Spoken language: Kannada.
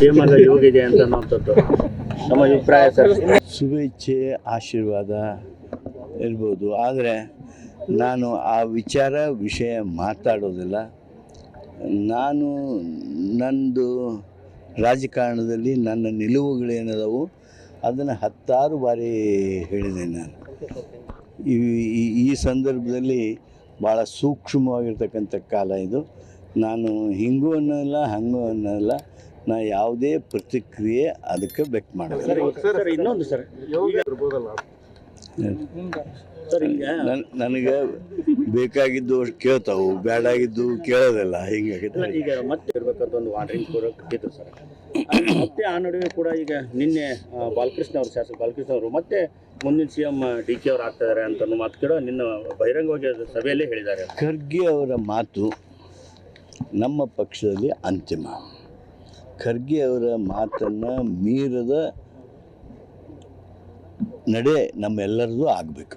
ಕ್ಷೇಮದ ಯೋಗ ಇದೆ ಅಂತ ಅನ್ನುವಂಥದ್ದು. ನಮ್ಮ ಅಭಿಪ್ರಾಯ ಸರ್. ಶುಭೇಚ್ಛೆ, ಆಶೀರ್ವಾದ ಇರ್ಬೋದು. ಆದರೆ ನಾನು ಆ ವಿಚಾರ, ವಿಷಯ ಮಾತಾಡೋದಿಲ್ಲ. ನಾನು ನಂದು ರಾಜಕಾರಣದಲ್ಲಿ ನನ್ನ ನಿಲುವುಗಳೇನದವು ಅದನ್ನು ಹತ್ತಾರು ಬಾರಿ ಹೇಳಿದೆ ನಾನು. ಈ- ಈ ಸಂದರ್ಭದಲ್ಲಿ ಭಾಳ ಸೂಕ್ಷ್ಮವಾಗಿರ್ತಕ್ಕಂಥ ಕಾಲ ಇದು. ನಾನು ಹಿಂಗೂ ಅನ್ನೋಲ್ಲ, ಹಂಗೂ ಅನ್ನೋಲ್ಲ. ನಾ ಯಾವುದೇ ಪ್ರತಿಕ್ರಿಯೆ ಅದಕ್ಕೆ ವ್ಯಕ್ತ ಮಾಡಿದೆ ಸರ್ ಸರ್ ಇನ್ನೊಂದು ಸರ್. ನನಗೆ ಬೇಕಾಗಿದ್ದು ಕೇಳ್ತಾವು ಬೇಡಾಗಿದ್ದು ಕೇಳೋದಿಲ್ಲ ಹಿಂಗಾಗಿದೆ ಈಗ ಮತ್ತೆ ಇರ್ಬೇಕಂತ ಒಂದು ವಾರ್ನಿಂಗ್ ಕೊಟ್ಟಿದ್ರು ಸರ್. ಮತ್ತೆ ಆ ನಡುವೆ ಕೂಡ ಈಗ ನಿನ್ನೆ ಬಾಲಕೃಷ್ಣ ಅವರು ಶಾಸಕ ಬಾಲಕೃಷ್ಣ ಅವರು ಮತ್ತೆ ಮುಂದಿನ ಸಿ ಎಂ ಡಿ ಕೆ ಅವ್ರು ಆಗ್ತಿದ್ದಾರೆ ಇದಾರೆ ಅಂತ ಅನ್ನೋ ಮಾತು ಕೂಡ ನಿನ್ನ ಬಹಿರಂಗವಾಗಿ ಸಭೆಯಲ್ಲೇ ಹೇಳಿದ್ದಾರೆ. ಖರ್ಗೆ ಅವರ ಮಾತು ನಮ್ಮ ಪಕ್ಷದಲ್ಲಿ ಅಂತಿಮ. ಖರ್ಗೆ ಅವರ ಮಾತನ್ನು ಮೀರದ ನಡೆ ನಮ್ಮೆಲ್ಲರದು ಆಗಬೇಕು.